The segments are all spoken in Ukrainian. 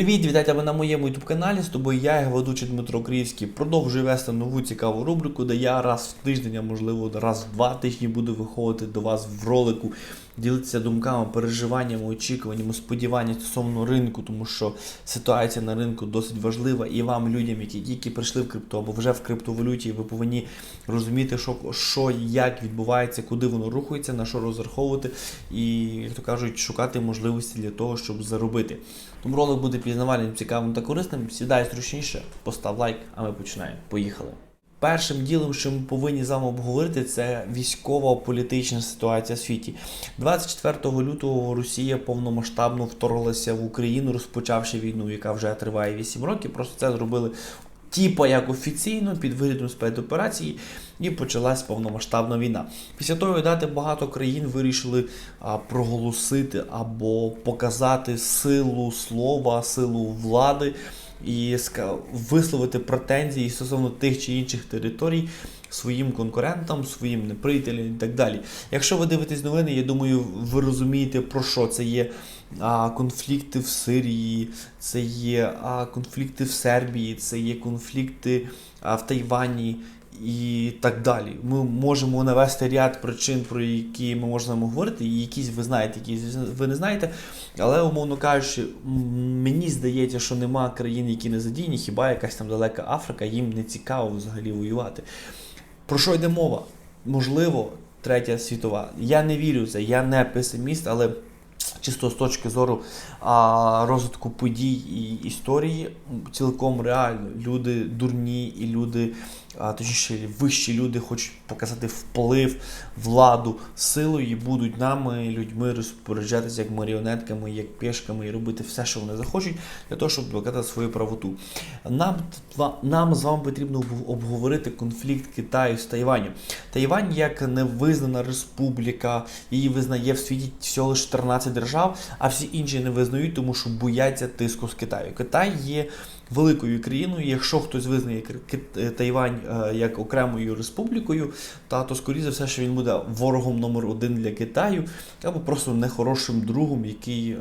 Привіт, вітайте ви на моєму youtube каналі. З тобою я, його ведучий Дмитро Криївський, продовжую вести нову цікаву рубрику, де я раз в тиждень, а можливо раз в два тижні буду виходити до вас в ролику, ділитися думками, переживаннями, очікуваннями, сподіваннями стосовно ринку, тому що ситуація на ринку досить важлива. І вам, людям, які тільки прийшли в крипту або вже в криптовалюті, ви повинні розуміти, що, що як відбувається, куди воно рухається, на що розраховувати, і, як то кажуть, шукати можливості для того, щоб заробити. Тому ролик буде пізнавальним, цікавим та корисним. Сідай зручніше, постав лайк, а ми починаємо. Поїхали. Першим ділом, що ми повинні з вами обговорити, це військова політична ситуація в світі. 24 лютого Росія повномасштабно вторглася в Україну, розпочавши війну, яка вже триває 8 років. Просто це зробили типа як офіційно під виглядом спецоперації, і почалась повномасштабна війна. Після того дати багато країн вирішили а, проголосити або показати силу слова, силу влади і висловити претензії стосовно тих чи інших територій своїм конкурентам, своїм неприятелям і так далі. Якщо ви дивитесь новини, я думаю, ви розумієте про що це є а, конфлікти в Сирії, це є а, конфлікти в Сербії, це є конфлікти а, в Тайвані. І так далі. Ми можемо навести ряд причин, про які ми можемо говорити, і якісь ви знаєте, якісь ви не знаєте. Але, умовно кажучи, мені здається, що нема країн, які не задіяні, хіба якась там далека Африка, їм не цікаво взагалі воювати. Про що йде мова? Можливо, третя світова. Я не вірю в це, я не песиміст, але чисто з точки зору а, розвитку подій і історії, цілком реально. Люди дурні і люди, а, точніше, вищі люди хочуть показати вплив, владу, силу і будуть нами, людьми розпоряджатися як маріонетками, як пешками і робити все, що вони захочуть, для того, щоб доказати свою правоту. Нам, нам з вами потрібно обговорити конфлікт Китаю з Тайванем. Тайвань як невизнана республіка, її визнає в світі всього лише 14 держав, а всі інші не визнають, тому що бояться тиску з Китаю. Китай є великою країною. Якщо хтось визнає е, Тайвань е, як окремою республікою, та то скоріше за все, що він буде ворогом номер один для Китаю, або просто нехорошим другом, який е,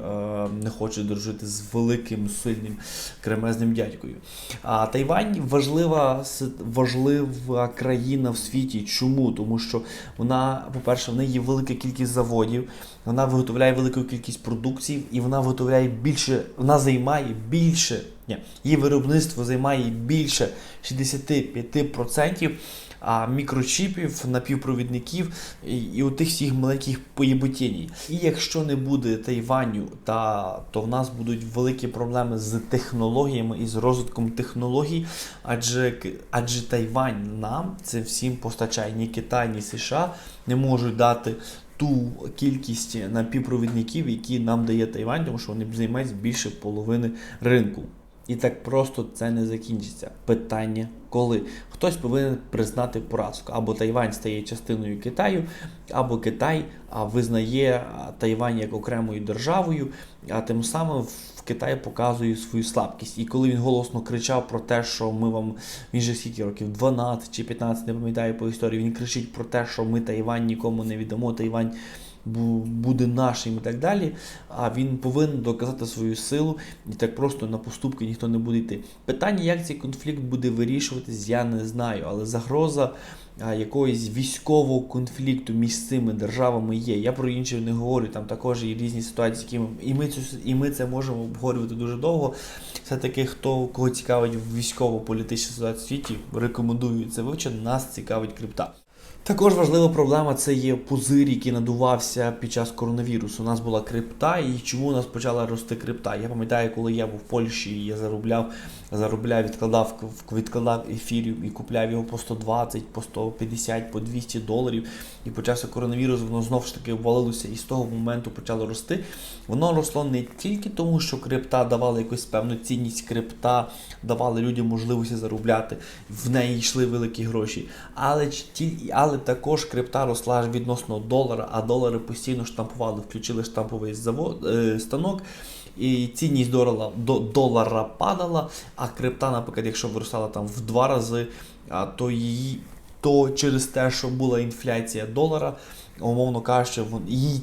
не хоче дружити з великим сильним кремезним дядькою. А Тайвань важлива важлива країна в світі. Чому? Тому що вона, по-перше, в неї є велика кількість заводів, вона виготовляє велику кількість продукцій, і вона виготовляє більше, вона займає більше, ні, її виробництво займає більше 65% а, мікрочіпів, напівпровідників і, і у тих всіх маленьких поєботєній. І якщо не буде Тайваню, та, то в нас будуть великі проблеми з технологіями і з розвитком технологій, адже, адже Тайвань нам це всім постачає. Ні Китай, ні США не можуть дати ту кількість напівпровідників, які нам дає Тайвань, тому що вони займають більше половини ринку. І так просто це не закінчиться. Питання коли хтось повинен признати поразку. Або Тайвань стає частиною Китаю, або Китай визнає Тайвань як окремою державою, а тим самим в Китай показує свою слабкість. І коли він голосно кричав про те, що ми вам він же скільки років 12 чи 15, не пам'ятаю по історії. Він кричить про те, що ми Тайвань нікому не віддамо. Тайвань буде нашим і так далі. А він повинен доказати свою силу, і так просто на поступки ніхто не буде йти. Питання, як цей конфлікт буде вирішуватись, я не знаю, але загроза якогось військового конфлікту між цими державами є. Я про інші не говорю. Там також є різні ситуації, які ми, і ми цю і ми це можемо обговорювати дуже довго. Все таки, хто кого цікавить військово-політична ситуація в світі, рекомендую це вивчити. Нас цікавить крипта. Також важлива проблема це є пузир, який надувався під час коронавірусу. У нас була крипта, і чому у нас почала рости крипта? Я пам'ятаю, коли я був в Польщі, і я заробляв, заробляв, відкладав відкладав ефірів і купляв його по 120, по 150, по 200 доларів. І почався коронавірус, воно знову ж таки ввалилося і з того моменту почало рости. Воно росло не тільки тому, що крипта давала якусь певну цінність, крипта давала людям можливості заробляти, в неї йшли великі гроші. Але, ті- але також крипта росла ж відносно долара, а долари постійно штампували, включили штамповий завод, е, станок. І цінність долара, до, долара падала, а крипта, наприклад, якщо виростала там в два рази, то її то через те, що була інфляція долара, умовно кажучи, її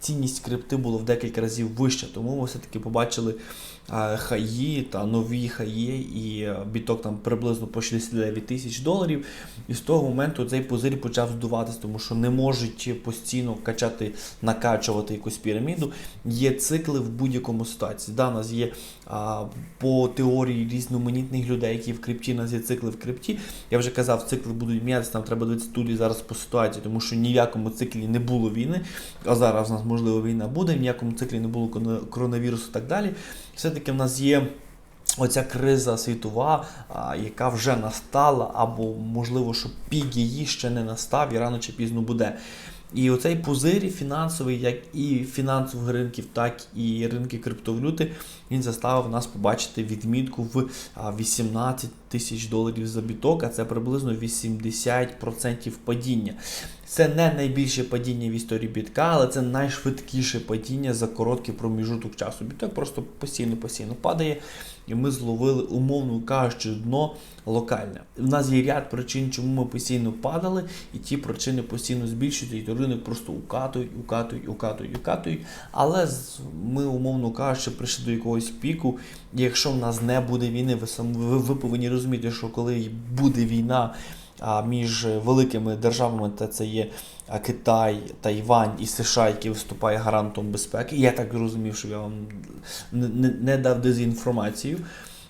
цінність крипти була в декілька разів вища. Тому ми все-таки побачили хаї та нові хаї, і е, біток там приблизно по 69 тисяч доларів. І з того моменту цей пузир почав здуватися, тому що не можуть постійно качати, накачувати якусь піраміду. Є цикли в будь-якому ситуації. Да, у нас є по теорії різноманітних людей, які в крипті, нас є цикли в крипті. Я вже казав, цикли будуть мінятися, нам треба дивитися тут і зараз по ситуації, тому що ні в якому циклі не було війни, а зараз у нас можливо війна буде, в ніякому циклі не було коронавірусу і так далі. Все-таки в нас є. Оця криза світова, яка вже настала, або можливо, що пік її ще не настав і рано чи пізно буде. І оцей пузир фінансовий, як і фінансових ринків, так і ринки криптовалюти, він заставив нас побачити відмітку в 18 тисяч доларів за біток, а це приблизно 80% падіння. Це не найбільше падіння в історії бітка, але це найшвидкіше падіння за короткий проміжуток часу. Біток просто постійно-постійно падає, і ми зловили, умовно кажучи, дно локальне. У нас є ряд причин, чому ми постійно падали, і ті причини постійно збільшуються, і ринок просто укатують, укатують, укатують, укатують. Але ми, умовно кажучи, прийшли до якогось піку. І якщо в нас не буде війни, ви ви, ви повинні розуміти, що коли буде війна між великими державами, та це є Китай, Тайвань і США, які виступає гарантом безпеки. Я так зрозумів, що я вам не, дав дезінформацію.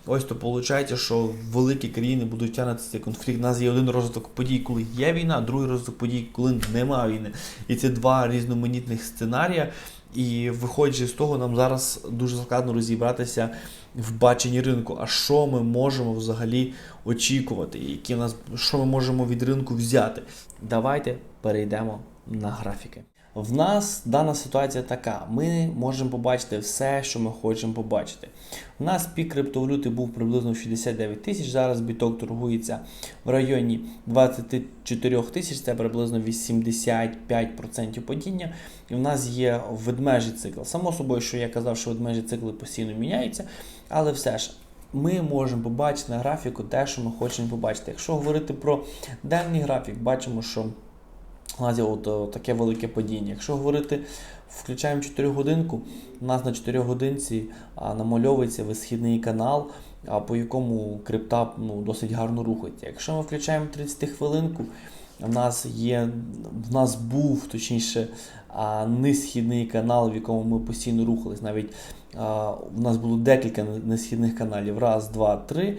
Ось то виходить, що великі країни будуть тягнути цей конфлікт. У нас є один розвиток подій, коли є війна, а другий розвиток подій, коли немає війни. І це два різноманітних сценарія. І виходячи з того, нам зараз дуже складно розібратися в баченні ринку. А що ми можемо взагалі очікувати? Які нас, що ми можемо від ринку взяти? Давайте перейдемо на графіки. В нас дана ситуація така: ми можемо побачити все, що ми хочемо побачити. У нас пік криптовалюти був приблизно 69 тисяч. Зараз біток торгується в районі 24 тисяч, це приблизно 85% падіння. І в нас є ведмежий цикл. Само собою, що я казав, що ведмежі цикли постійно міняються, але все ж. Ми можемо побачити на графіку те, що ми хочемо побачити. Якщо говорити про денний графік, бачимо, що є от, таке велике падіння. Якщо говорити, включаємо 4 годинку, у нас на 4 годинці намальовується висхідний канал, по якому крипта ну, досить гарно рухається. Якщо ми включаємо 30 хвилинку, в нас є, в нас був точніше а, низхідний канал, в якому ми постійно рухались. Навіть в нас було декілька несхідних каналів. Раз, два, три.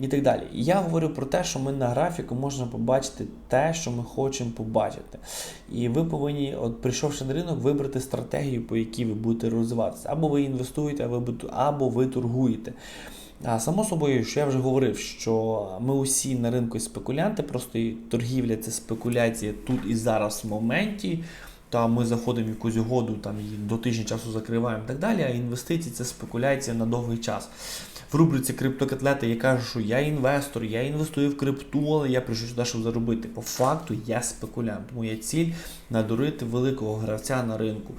І так далі. Я говорю про те, що ми на графіку можемо побачити те, що ми хочемо побачити. І ви повинні, от прийшовши на ринок, вибрати стратегію, по якій ви будете розвиватися. Або ви інвестуєте, або ви торгуєте. А само собою, що я вже говорив, що ми усі на ринку спекулянти, просто і торгівля це спекуляція тут і зараз в моменті. Та ми заходимо в якусь угоду, там її до тижня часу закриваємо і так далі. А інвестиції це спекуляція на довгий час. В рубриці криптокотлети я кажу, що я інвестор, я інвестую в крипту, але я прийшов сюди, щоб заробити. По факту я спекулянт. Моя ціль надурити великого гравця на ринку.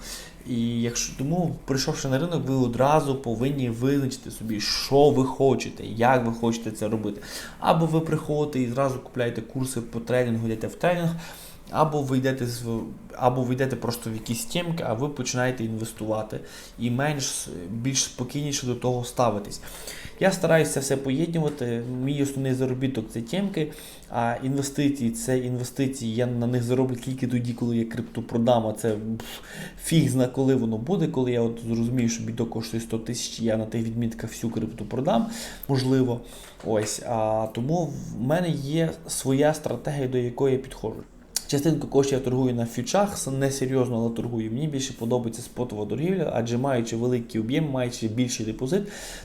І якщо тому, прийшовши на ринок, ви одразу повинні визначити собі, що ви хочете, як ви хочете це робити. Або ви приходите і зразу купляєте курси по трейдингу, йдете в трейдинг. Або ви йдете з або ви йдете просто в якісь тємки, а ви починаєте інвестувати і менш більш спокійніше до того ставитись. Я стараюся все поєднувати. Мій основний заробіток це тємки, а інвестиції це інвестиції. Я на них зароблю тільки тоді, коли я крипту продам. А це фіг зна, коли воно буде. Коли я от зрозумію, що біток коштує 100 тисяч, я на тих відмітках всю крипту продам, можливо. Ось. А тому в мене є своя стратегія, до якої я підходжу. Частинку коштів я торгую на фьючах, не серйозно, але торгую. Мені більше подобається спотова торгівля, адже маючи великий об'єм, маючи більший депозит,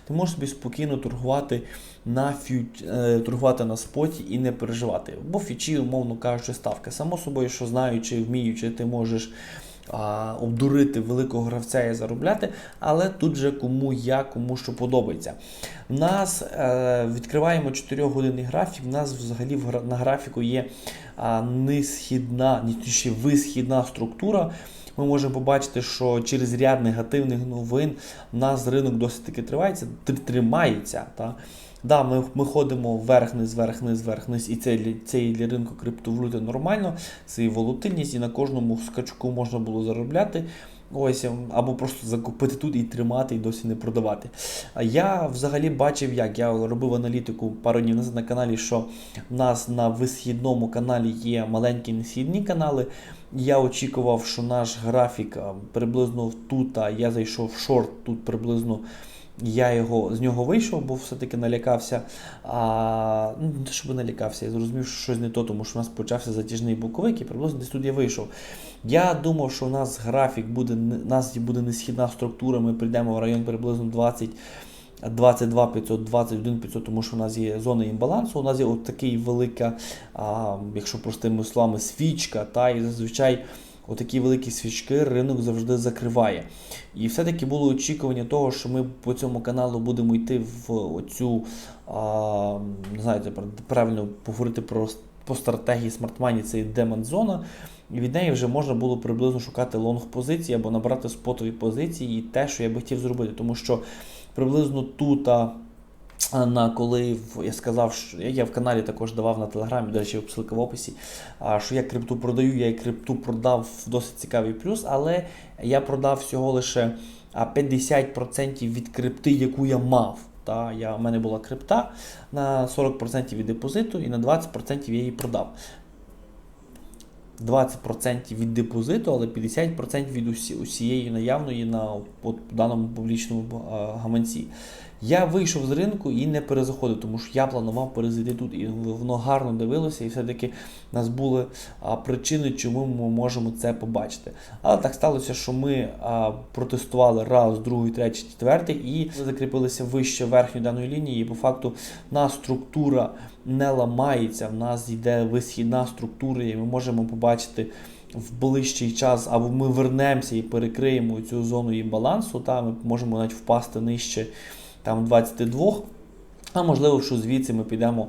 ти можеш собі спокійно торгувати на фью... е, торгувати на споті і не переживати. Бо фічі, умовно кажучи, ставка. Само собою, що знаючи, вміючи, ти можеш. А, обдурити великого гравця і заробляти, але тут же кому як, кому що подобається. У нас е, відкриваємо 4 годинний графік. У нас взагалі в, на графіку є а, нисхідна, ні, точніше, висхідна структура. Ми можемо побачити, що через ряд негативних новин у нас ринок досить таки тривається, тримається. Та? Да, ми, ми ходимо вверх-низ, вверх-низ, вверх-низ, і це, це і для ринку криптовалюти нормально, це і волатильність, і на кожному скачку можна було заробляти. Ось ем, або просто закупити тут і тримати, і досі не продавати. Я взагалі бачив, як я робив аналітику пару днів назад на каналі, що в нас на висхідному каналі є маленькі несхідні канали. Я очікував, що наш графік приблизно тут, а я зайшов в шорт тут приблизно. Я його з нього вийшов, бо все-таки налякався. А, ну, не те, щоб налякався, я зрозумів, що щось не то, тому що у нас почався затяжний боковик і приблизно десь тут я вийшов. Я думав, що у нас графік буде, у нас буде несхідна структура, ми прийдемо в район приблизно 20. 22 500, 21 500, тому що у нас є зона імбалансу, у нас є от такий велика, а, якщо простими словами, свічка, та, і зазвичай отакі великі свічки ринок завжди закриває. І все-таки було очікування того, що ми по цьому каналу будемо йти в оцю, а, не знаю, правильно поговорити про по стратегії смартмані, це демон зона. І від неї вже можна було приблизно шукати лонг позиції або набрати спотові позиції, і те, що я би хотів зробити, тому що приблизно тут. А, на коли я сказав, що я в каналі також давав на телеграмі, до речі, ссылка в описі, що я крипту продаю, я і крипту продав в досить цікавий плюс, але я продав всього лише 50% від крипти, яку я мав. Та, я, У мене була крипта на 40% від депозиту і на 20% я її продав. 20% від депозиту, але 50% від усі, усієї наявної на от, даному публічному гаманці. Я вийшов з ринку і не перезаходив, тому що я планував перезайти тут. І воно гарно дивилося, і все-таки в нас були причини, чому ми можемо це побачити. Але так сталося, що ми протестували раз, другий, третій, четвертий, і закріпилися вище верхньої даної лінії. І по факту на структура не ламається. В нас йде висхідна структура, і ми можемо побачити. В ближчий час або ми вернемося і перекриємо цю зону її балансу, та ми можемо навіть впасти нижче там 22. А можливо, що звідси ми підемо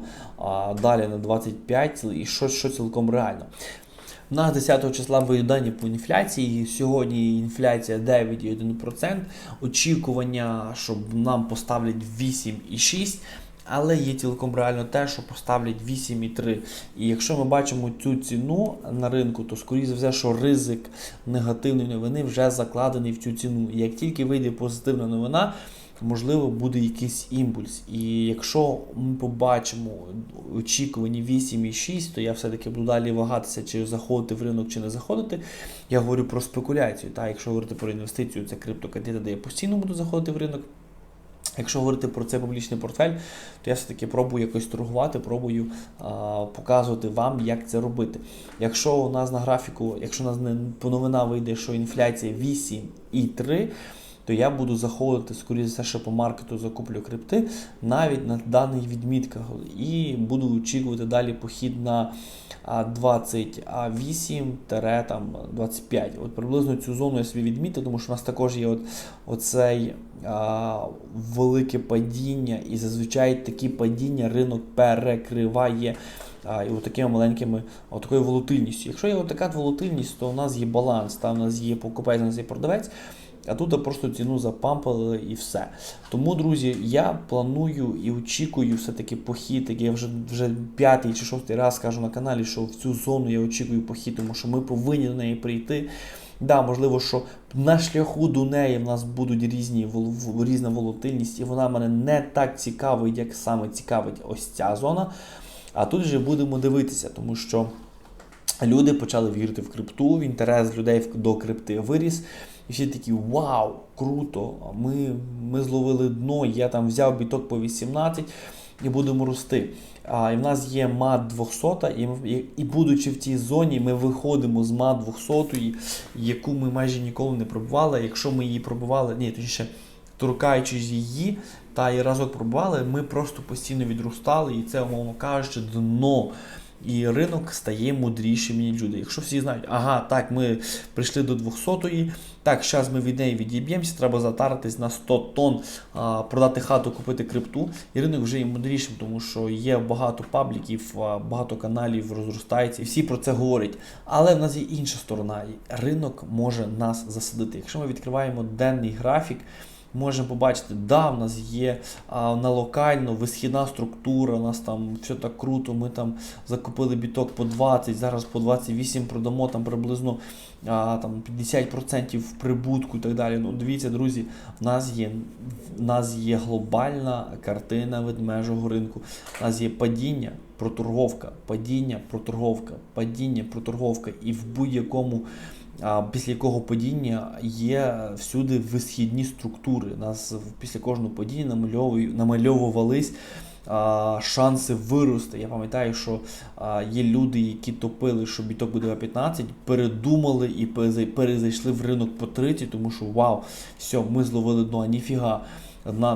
далі на 25 і що, що цілком реально. У нас 10 числа виїдання по інфляції. Сьогодні інфляція 9,1%. Очікування, що нам поставлять 8,6%. Але є цілком реально те, що поставлять 8,3. І якщо ми бачимо цю ціну на ринку, то скоріше за все, що ризик негативної новини вже закладений в цю ціну. І як тільки вийде позитивна новина, можливо, буде якийсь імпульс. І якщо ми побачимо очікувані 8,6, то я все-таки буду далі вагатися, чи заходити в ринок, чи не заходити. Я говорю про спекуляцію. Та, Якщо говорити про інвестицію, це криптокредити, де я постійно буду заходити в ринок. Якщо говорити про цей публічний портфель, то я все-таки пробую якось торгувати, пробую а, показувати вам, як це робити. Якщо у нас на графіку, якщо у нас не по новина вийде, що інфляція 8,3, то я буду заходити, скоріше все, що по маркету закуплю крипти навіть на даних відмітках. І буду очікувати далі похід на 28-25. От Приблизно цю зону я собі відмітив, тому що у нас також є от, оцей а, велике падіння, і зазвичай такі падіння ринок перекриває. А, і от такими маленькими от такою волатильністю. Якщо є от така волатильність, то у нас є баланс, там у нас є покупець, у нас є продавець. А тут просто ціну запампали і все. Тому, друзі, я планую і очікую все-таки похід. як Я вже вже п'ятий чи шостий раз кажу на каналі, що в цю зону я очікую похід, тому що ми повинні до неї прийти. Да, можливо, що на шляху до неї в нас будуть різні різна волатильність, і вона мене не так цікавить, як саме цікавить ось ця зона. А тут вже будемо дивитися, тому що люди почали вірити в крипту, в інтерес людей до крипти виріс. І всі такі вау, круто! Ми ми зловили дно, я там взяв біток по 18 і будемо рости. А, І в нас є МАД 200, і, і, і будучи в цій зоні, ми виходимо з МАД 200, яку ми майже ніколи не пробували. Якщо ми її пробували, ні, точніше, торкаючись її, та і разок пробували, ми просто постійно відростали, і це, умовно кажучи, дно. І ринок стає мудрішим, ніж люди. Якщо всі знають, ага, так, ми прийшли до 200-ї, так, зараз ми від неї відіб'ємося, треба затаритись на 100 тонн, продати хату, купити крипту. І ринок вже є мудрішим, тому що є багато пабліків, багато каналів розростається, і всі про це говорять. Але в нас є інша сторона. Ринок може нас засадити. Якщо ми відкриваємо денний графік, можемо побачити, да, в нас є а, на локально висхідна структура, у нас там все так круто, ми там закупили біток по 20, зараз по 28 продамо там приблизно а, там 50% в прибутку і так далі. Ну, дивіться, друзі, в нас є, в нас є глобальна картина ведмежого ринку. У нас є падіння, проторговка, падіння, проторговка, падіння, проторговка. І в будь-якому, після якого падіння є всюди висхідні структури. Нас після кожного падіння намальовувались шанси вирости. Я пам'ятаю, що є люди, які топили, що біток буде 15, передумали і перезайшли в ринок по 30, тому що вау, все, ми зловили дно, ніфіга.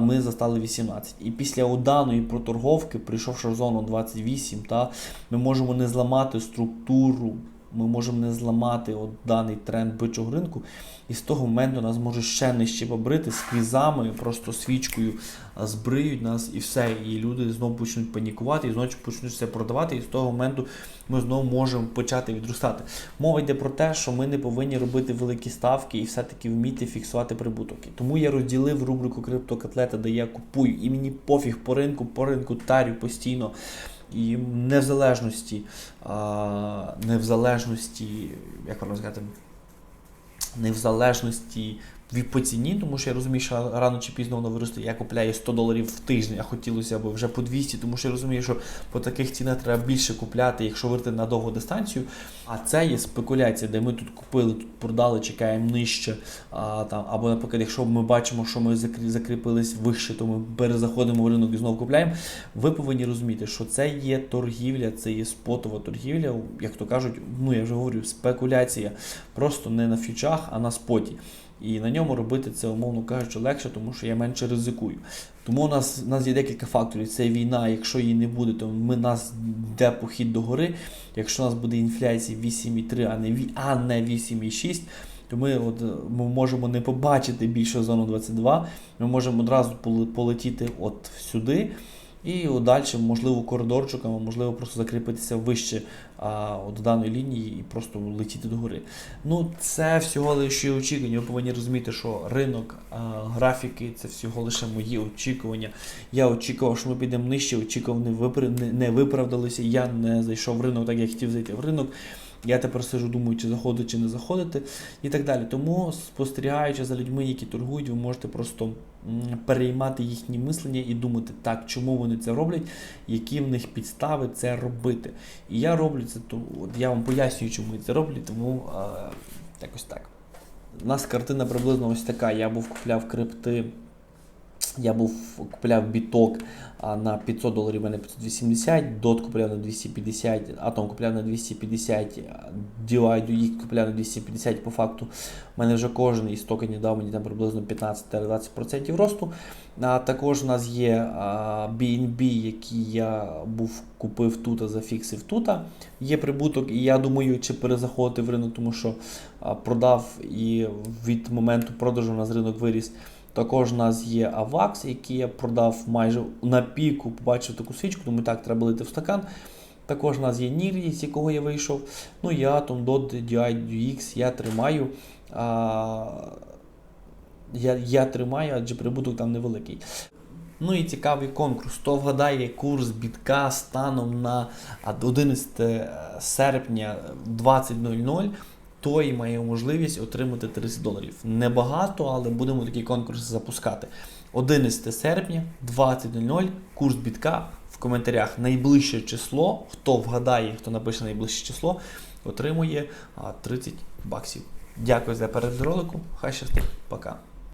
Ми застали 18. І після даної проторговки, прийшовши в зону 28, та, ми можемо не зламати структуру, ми можемо не зламати от даний тренд бичого ринку. І з того моменту нас може ще нижче побрити сквізами, просто свічкою збриють нас і все. І люди знову почнуть панікувати, і знову почнуть все продавати. І з того моменту ми знову можемо почати відростати. Мова йде про те, що ми не повинні робити великі ставки і все-таки вміти фіксувати прибуток. І Тому я розділив рубрику криптокотлета, де я купую, і мені пофіг по ринку, по ринку тарю постійно. І незалежності, в а, не як правильно сказати, не в залежності від по ціні, тому що я розумію, що рано чи пізно воно виросте. Я купляю 100 доларів в тиждень, а хотілося б вже по 200, тому що я розумію, що по таких цінах треба більше купляти, якщо вирти на довгу дистанцію. А це є спекуляція, де ми тут купили, тут продали, чекаємо нижче. А, там, або, наприклад, якщо ми бачимо, що ми закрі- закріпились вище, то ми перезаходимо в ринок і знову купляємо. Ви повинні розуміти, що це є торгівля, це є спотова торгівля, як то кажуть, ну я вже говорю, спекуляція. Просто не на фьючах, а на споті. І на ньому робити це, умовно кажучи, легше, тому що я менше ризикую. Тому у нас, у нас є декілька факторів. Це війна, якщо її не буде, то ми нас йде похід до гори. Якщо у нас буде інфляція 8,3, а не, а не 8,6, то ми, от, ми можемо не побачити більше зону 22, ми можемо одразу полетіти от сюди. І далі, можливо, коридорчиками, можливо, просто закріпитися вище а, от даної лінії і просто летіти догори. Ну, це всього лише очікування. Ви повинні розуміти, що ринок, а, графіки це всього лише мої очікування. Я очікував, що ми підемо нижче, очікував, не, випра... не, не. Я не зайшов в ринок, так як хотів зайти в ринок. Я тепер сижу, думаю, чи заходити, чи не заходити, і так далі. Тому, спостерігаючи за людьми, які торгують, ви можете просто переймати їхні мислення і думати, так, чому вони це роблять, які в них підстави це робити. І я роблю це, то от я вам пояснюю, чому я це роблю, тому а, якось так. У нас картина приблизно ось така. Я був купляв крипти. Я був купляв біток а, на 500 доларів, у мене 580, дот купляв на 250, атом купляв на 250, Divide UX купляв на 250 по факту. У мене вже кожен із токенів дав мені там приблизно 15-20% росту. А, також у нас є BNB, який я був купив тут, а зафіксив тут. Є прибуток, і я думаю, чи перезаходити в ринок, тому що продав і від моменту продажу у нас ринок виріс. Також у нас є AVAX, який я продав майже на піку, побачив таку свічку, думаю, так, треба лити в стакан. Також у нас є NIR, з якого я вийшов. Ну і Atom, DOT, DI, UX я тримаю. А, я, я тримаю, адже прибуток там невеликий. Ну і цікавий конкурс. Хто вгадає курс бітка станом на 11 серпня 20.00, той має можливість отримати 30 доларів. Небагато, але будемо такі конкурси запускати. 11 серпня 20.00, курс бітка. В коментарях найближче число. Хто вгадає, хто напише найближче число, отримує 30 баксів. Дякую за перегляд ролику. Хай щастить. Пока.